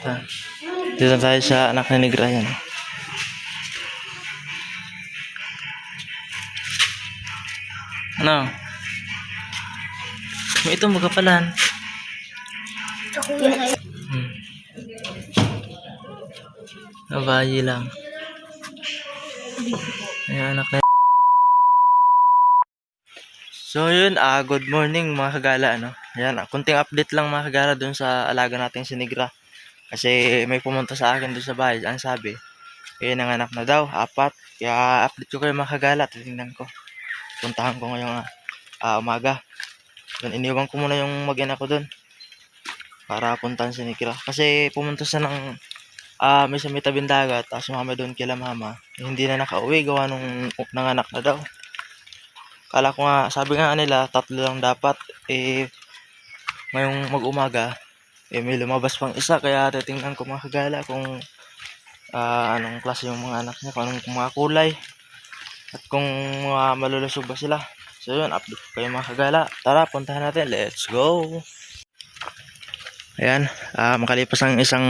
Ha? Dito tayo sa anak ni Negra yan. Ano? May ito magapalan. Hmm. Nabayi lang. Ayan, anak na. So yun, ah good morning mga kagala ano. Ayan, ah, kunting update lang mga kagala dun sa alaga nating si Negra. Kasi may pumunta sa akin dun sa bahay, ang sabi, eh nanganak na daw, apat. Kaya update ko kayo mga kagala, titingnan ko. Puntahan ko ngayong ah, umaga. Yun, iniwan ko muna yung mag ko dun. Para puntahan si Negra. Kasi pumunta siya ng ah may sa may tabing dagat, tapos sumama doon kila mama. Eh, hindi na nakauwi, gawa nung nanganak na daw. Kala ko nga, sabi nga nila, tatlo lang dapat. Eh, ngayong mag-umaga, eh, may lumabas pang isa. Kaya titingnan ko mga kagala kung ah, anong klase yung mga anak niya, kung anong mga kulay. At kung mga malulusog ba sila. So yun, update kayo mga kagala. Tara, puntahan natin. Let's go! Ayan, ah, makalipas ang isang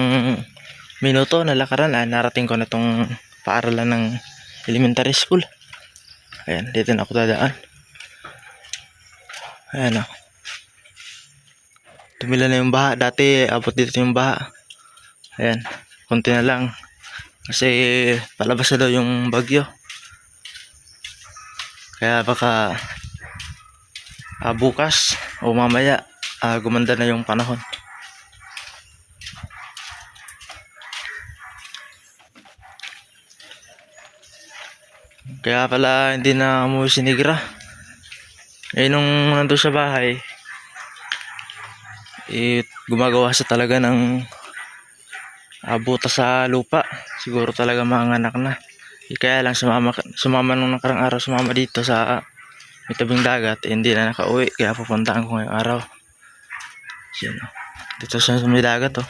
minuto na lakaran, ah, narating ko na itong paaralan ng elementary school. Ayan, dito na ako dadaan. Ayan o. Tumila na yung baha. Dati abot dito yung baha. Ayan. Kunti na lang. Kasi palabas na daw yung bagyo. Kaya baka ah, bukas o mamaya ah, gumanda na yung panahon. Kaya pala hindi na umuwi si Negra. Eh nung nandun sa bahay, eh, gumagawa siya talaga ng buta sa lupa. Siguro talaga mga anak na. Eh, kaya lang sumama, sumama nung nakarang araw, sumama dito sa tabing dagat. Eh, hindi na nakauwi. Kaya pupuntaan ko ngayong araw. Yan, oh. Dito sa may dagat oh.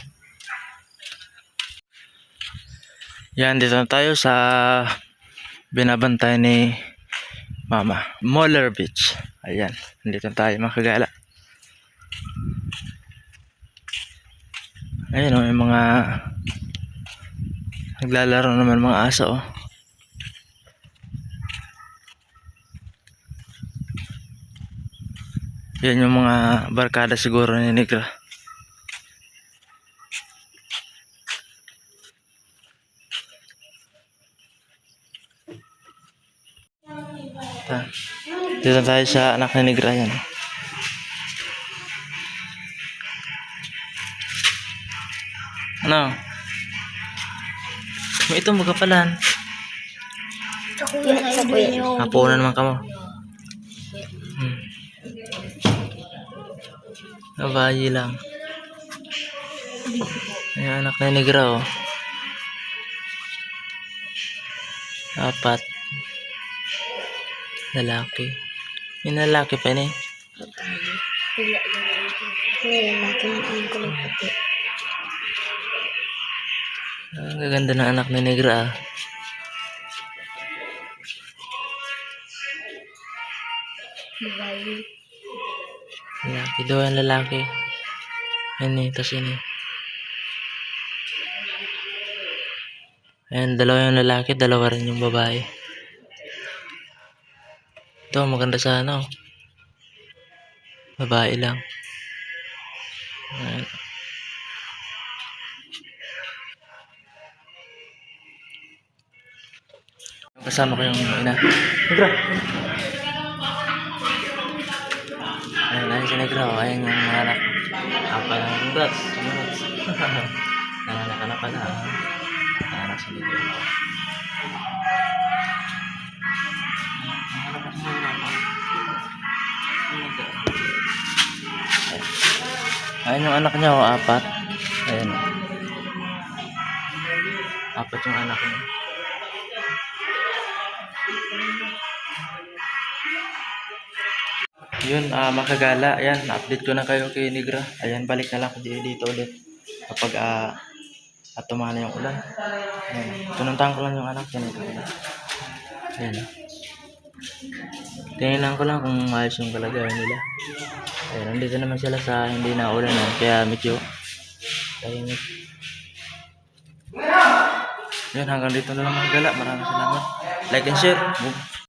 Yan, dito na tayo sa binabantay ni Mama. Moller Beach. Ayan, nandito na tayo mga kagala. Ayan o, may mga naglalaro naman mga aso oh. Yan yung mga barkada siguro ni Negra. Ta. Dito tayo sa anak ni Negra yan. Ano? May ito magapalan. Hapunan naman ka mo. Hmm. Nabayi lang. Ayan, anak na negra oh. Apat. Lalaki. May lalaki pa ni. Ngayon natin ang kulay puti. Ang gaganda ng anak ni negra ah. Lalaki daw ang lalaki. Yan eh, tas yun eh. Ayan, dalawa yung lalaki, dalawa rin yung babae. Ito, maganda sa ano. Babae lang. Ayan. Kasama ko yung ina. Negra! Ayan, ayan si Negra. oh. Ayan yung mga anak. Apa na yung dots. Yung dots. Nanganak ka na pala. ah. Nanganak si Negra. Ayan yung anak niya, oh, apat. Ayan. oh. Apat yung anak niya. Yun, ah makagala. Ayan, na-update ko na kayo kay Negra. Ayan, balik na lang dito ulit. Kapag ah at tumana yung ulan. Ayan, pinuntahan ko lang yung anak. Ayan. ah. Tingnan ko lang kung ayos yung kalagayan nila. Ayan, nandito naman sila sa hindi na ulan. Eh. Kaya medyo tahimik. Yan, hanggang dito na lang mga gala. Maraming salamat. Like and share.